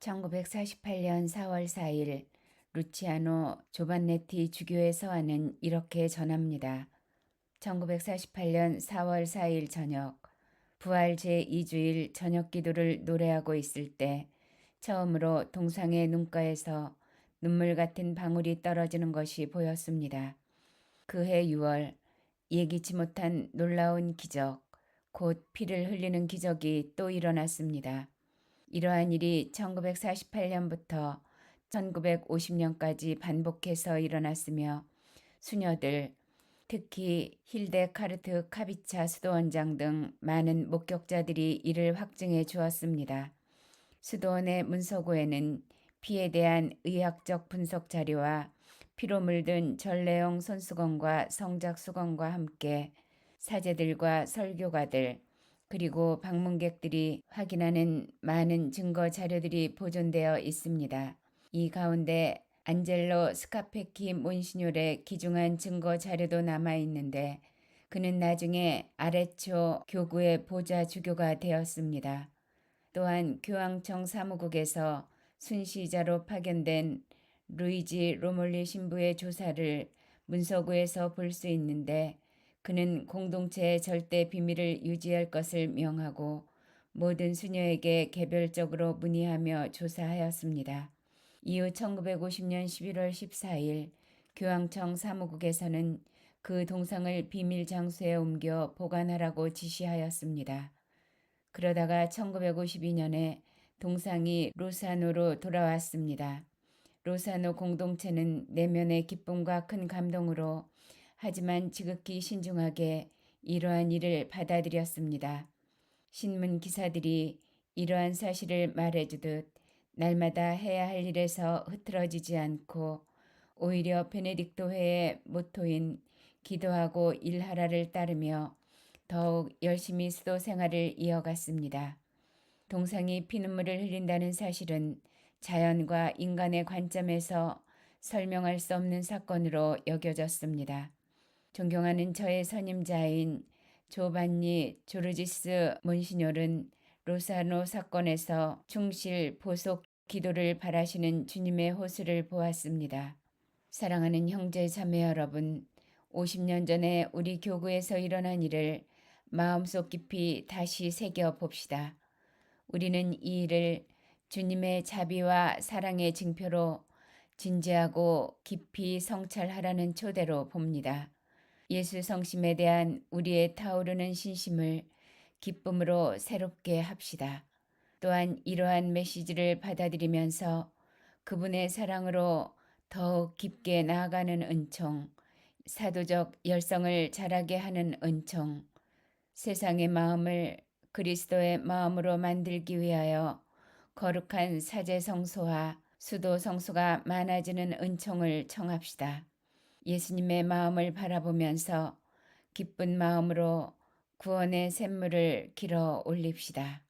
1948년 4월 4일 루치아노 조반네티 주교의 서한은 이렇게 전합니다. 1948년 4월 4일 저녁 부활 제2주일 저녁 기도를 노래하고 있을 때 처음으로 동상의 눈가에서 눈물 같은 방울이 떨어지는 것이 보였습니다. 그해 6월 예기치 못한 놀라운 기적, 곧 피를 흘리는 기적이 또 일어났습니다. 이러한 일이 1948년부터 1950년까지 반복해서 일어났으며 수녀들, 특히 힐데 카르트 카비차 수도원장 등 많은 목격자들이 이를 확증해 주었습니다. 수도원의 문서고에는 피에 대한 의학적 분석 자료와 피로 물든 전래용 손수건과 성작 수건과 함께 사제들과 설교가들 그리고 방문객들이 확인하는 많은 증거 자료들이 보존되어 있습니다. 이 가운데 안젤로 스카페키 몬시뇰의 기중한 증거 자료도 남아 있는데 그는 나중에 아레초 교구의 보좌 주교가 되었습니다. 또한 교황청 사무국에서 순시자로 파견된 루이지 로몰리 신부의 조사를 문서구에서 볼 수 있는데 그는 공동체의 절대 비밀을 유지할 것을 명하고 모든 수녀에게 개별적으로 문의하며 조사하였습니다. 이후 1950년 11월 14일 교황청 사무국에서는 그 동상을 비밀 장소에 옮겨 보관하라고 지시하였습니다. 그러다가 1952년에 동상이 로사노로 돌아왔습니다. 로사노 공동체는 내면의 기쁨과 큰 감동으로 하지만 지극히 신중하게 이러한 일을 받아들였습니다. 신문 기사들이 이러한 사실을 말해주듯 날마다 해야 할 일에서 흐트러지지 않고 오히려 베네딕토회의 모토인 기도하고 일하라를 따르며 더욱 열심히 수도 생활을 이어갔습니다. 동상이 피눈물을 흘린다는 사실은 자연과 인간의 관점에서 설명할 수 없는 사건으로 여겨졌습니다. 존경하는 저의 선임자인 조반니 조르지스 몬시뇰은 로사노 사건에서 충실 보속 기도를 바라시는 주님의 호수를 보았습니다. 사랑하는 형제 자매 여러분, 50년 전에 우리 교구에서 일어난 일을 마음속 깊이 다시 새겨 봅시다. 우리는 이 일을 주님의 자비와 사랑의 징표로 진지하고 깊이 성찰하라는 초대로 봅니다. 예수 성심에 대한 우리의 타오르는 신심을 기쁨으로 새롭게 합시다. 또한 이러한 메시지를 받아들이면서 그분의 사랑으로 더욱 깊게 나아가는 은총, 사도적 열성을 자라게 하는 은총, 세상의 마음을 그리스도의 마음으로 만들기 위하여 거룩한 사제 성소와 수도 성소가 많아지는 은총을 청합시다. 예수님의 마음을 바라보면서 기쁜 마음으로 구원의 샘물을 길어 올립시다.